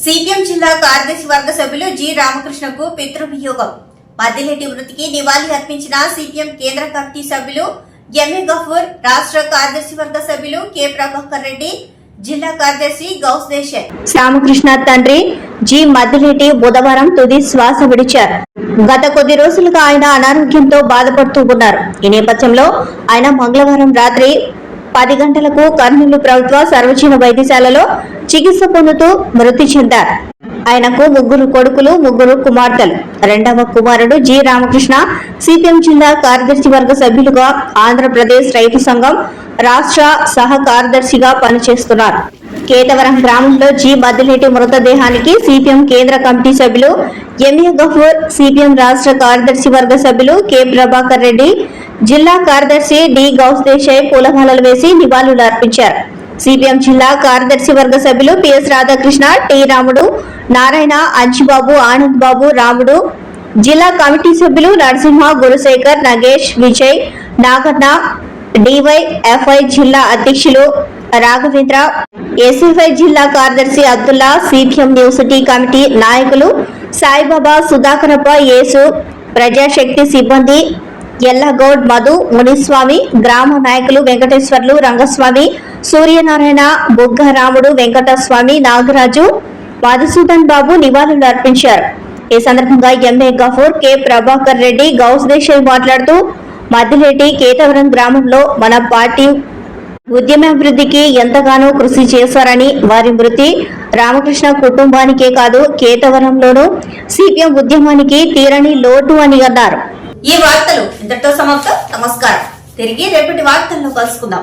CPM జిల్లా కార్యదర్శి వర్గ సభ్యులు జి రామకృష్ణకు పితృవియోగం మద్దిలేటి మృతికి నివాళి అర్పించిన సిపిఎం కేంద్ర కమిటీ సభ్యులు ఎంఏ గఫూర్ రాష్ట్ర కార్యదర్శి వర్గ సభ్యులు కె ప్రభాకర్ రెడ్డి జిల్లా కార్యదర్శి గౌస్ దేశాయ్. రామకృష్ణ తండ్రి జి మద్దిలేటి బుధవారం తుది శ్వాస విడిచారు. గత కొద్ది రోజులుగా ఆయన అనారోగ్యంతో బాధపడుతూ ఉన్నారు. ఈ నేపథ్యంలో ఆయన మంగళవారం రాత్రి పది గంటలకు కర్నూలు ప్రభుత్వ సర్వజన వైద్యశాలలో చికిత్స పొందుతూ మృతి చెందారు. ఆయనకు ముగ్గురు కొడుకులు ముగ్గురు కుమార్తెలు. రెండవ కుమారుడు జి. రామకృష్ణ సిపిఎం జిల్లా కార్యదర్శి వర్గ సభ్యులుగా ఆంధ్రప్రదేశ్ రైతు సంఘం రాష్ట్ర సహ కార్యదర్శిగా పనిచేస్తున్నారు. కేతవరం గ్రామంలో జి. మద్దిలేటి మృతదేహానికి సిపిఎం కేంద్ర కమిటీ సభ్యులు ఎంఏ గఫూర్ సిపిఎం రాష్ట్ర కార్యదర్శి వర్గ సభ్యులు కె. ప్రభాకర్ రెడ్డి జిల్లా కార్యదర్శి డి. గౌస్ దేశాయ్ పూలమాలలు వేసి నివాళులు అర్పించారు సిపిఎం జిల్లా కార్యదర్శి వర్గ సభ్యులు పిఎస్ రాధాకృష్ణ టి రాముడు నారాయణ అంచిబాబు ఆనంద్ బాబు రాముడు జిల్లా కమిటీ సభ్యులు నరసింహ గురుశేఖర్ నగేష్ విజయ్ నాగన్న డివైఎఫ్ఐ జిల్లా అధ్యక్షులు రాఘవేంద్ర ఎస్ఎఫ్ఐ జిల్లా కార్యదర్శి అబ్దుల్లా సిపిఎం యూనివర్సిటీ కమిటీ నాయకులు సాయిబాబా సుధాకరప్ప యేసు ప్రజాశక్తి సిబ్బంది ఎల్లగౌడ్ మధు మునిస్వామి గ్రామ నాయకులు వెంకటేశ్వర్లు రంగస్వామి సూర్యనారాయణ బుగ్గ రాముడు వెంకటస్వామి నాగరాజు మధుసూదన్ బాబు నివాళులు అర్పించారు. ఈ సందర్భంగా ఎంఏ గఫూర్ కె ప్రభాకర్ రెడ్డి గౌస్ దేశాయ్ మాట్లాడుతూ మద్దిరెడ్డి కేతవరం గ్రామంలో మన పార్టీ ఉద్యమాభివృద్ధికి ఎంతగానో కృషి చేశారని వారి మృతి రామకృష్ణ కుటుంబానికే కాదు కేతవరంలోనూ సిపిఎం ఉద్యమానికి తీరని లోటు అని అన్నారు. ఈ వార్తలు ఇంతటితో సమాప్తం. నమస్కారం. తిరిగి రేపటి వార్తల్లో కలుసుకుందాం.